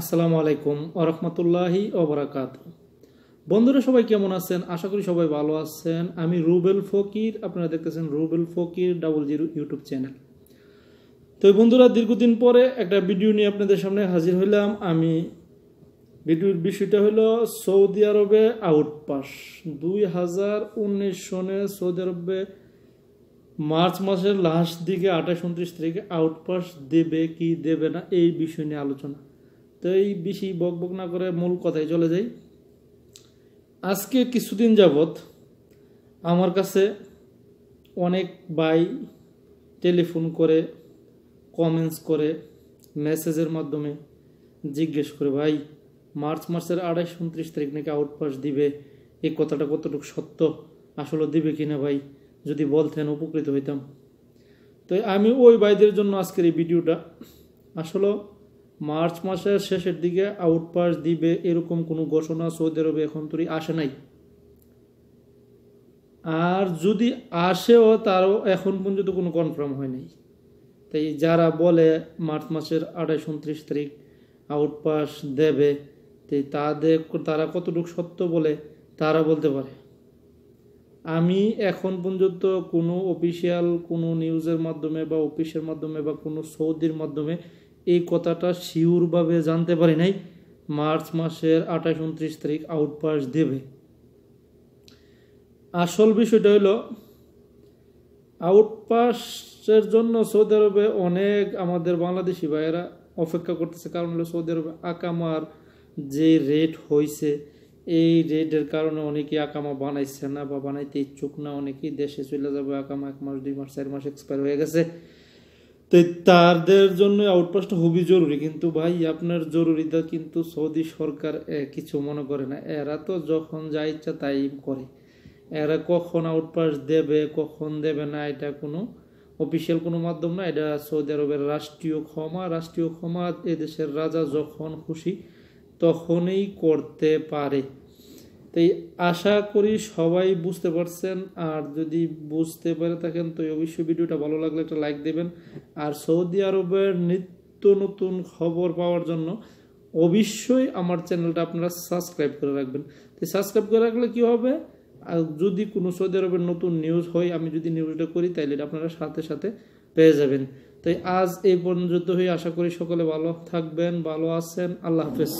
আসসালামু আলাইকুম ওরহমতুল্লাহি ওবরাকাত। বন্ধুরা, সবাই কেমন আছেন? আশা করি সবাই ভালো আছেন। আমি রুবেল ফকির, আপনারা দেখতেছেন Rubel Fakir double zero YouTube channel. তো বন্ধুরা, দীর্ঘদিন পরে একটা ভিডিও নিয়ে আপনাদের সামনে হাজির হইলাম। আমি ভিডিওর বিষয়টা হলো সৌদি আরবে আউটপাস। দুই হাজার উনিশ সনে সৌদি আরবে মার্চ মাসের লাস্ট দিকে আঠাশ, উনত্রিশ তারিখে আউটপাস দেবে কি দেবে না, এই বিষয় নিয়ে আলোচনা। তো এই বেশি বক বক না করে মূল কথায় চলে যাই। আজকে কিছুদিন যাবৎ আমার কাছে অনেক ভাই টেলিফোন করে কমেন্টস করে মেসেজের মাধ্যমে জিজ্ঞেস করে, ভাই, মার্চ মাসের আড়াইশ উনত্রিশ তারিখ নাকি আউটপাস দিবে? এই কথাটা কতটুকু সত্য? আসলে দিবে কিনা ভাই? যদি বলতেন, উপকৃত হইতাম। তো আমি ওই ভাইদের জন্য আজকের এই ভিডিওটা আসলে মার্চ মাসের শেষের দিকে আউটপাস দিবে এরকম কোনো ঘোষণা সৌদি আরবে এখন তৈরি আসে নাই। আর যদি আসেও তারও এখন পর্যন্ত কোনো কনফার্ম হয় নাই। তাই যারা বলে মার্চ মাসের আঠাশ উনত্রিশ তারিখ আউটপাস দেবে, তাই তাদের তারা কতটুকু সত্য বলে তারা বলতে পারে। আমি এখন পর্যন্ত কোনো অফিসিয়াল কোনো নিউজের মাধ্যমে বা অফিসের মাধ্যমে বা কোনো সৌদির মাধ্যমে এই কথাটা শিওরভাবে জানতে পারি নাই। মার্চ মাসের আঠাশ, উনত্রিশ তারিখ আউটপাস দেবে। আসল বিষয়টা হলো আউটপাসের জন্য সৌদি আরবে অনেক আমাদের বাংলাদেশি ভাইয়েরা অপেক্ষা করতেছে। কারণ হলো সৌদি আরবে আকামার যে রেট হয়েছে এই রেটের কারণে অনেকেই আকামা বানাইছে না বা বানাইতে ইচ্ছুক না। অনেকেই দেশে চলে যাবে, আকামা এক মাস, দুই মাস, চার মাস এক্সপায়ার হয়ে গেছে। তো তাদের জন্য আউটপাসটা খুবই জরুরি। কিন্তু ভাই, আপনার জরুরিটা কিন্তু সৌদি সরকার কিছু মনে করে না। এরা তো যখন যা ইচ্ছা তাই করে। এরা কখন আউটপাস দেবে, কখন দেবে না, এটা কোনো অফিসিয়াল কোনো মাধ্যম না। এটা সৌদি আরবের রাষ্ট্রীয় ক্ষমা। রাষ্ট্রীয় ক্ষমা এদেশের রাজা যখন খুশি তখনই করতে পারে। তাই আশা করি সবাই বুঝতে পারছেন, আর যদি বুঝতে পারে থাকেন, তো অবশ্যই ভিডিওটা ভালো লাগলে একটা লাইক দেবেন। আর সৌদি আরবের নিত্য নতুন খবর পাওয়ার জন্য অবশ্যই আমার চ্যানেলটা আপনারা সাবস্ক্রাইব করে রাখবেন। তো সাবস্ক্রাইব করে রাখলে কি হবে? আর যদি কোনো সৌদি আরবের নতুন নিউজ হয়, আমি যদি নিউজটা করি, তাইলে আপনারা সাথে সাথে পেয়ে যাবেন। তাই আজ এই পর্যন্ত হয়ে আশা করি সকলে ভালো থাকবেন, ভালো আছেন। আল্লাহ হাফেজ।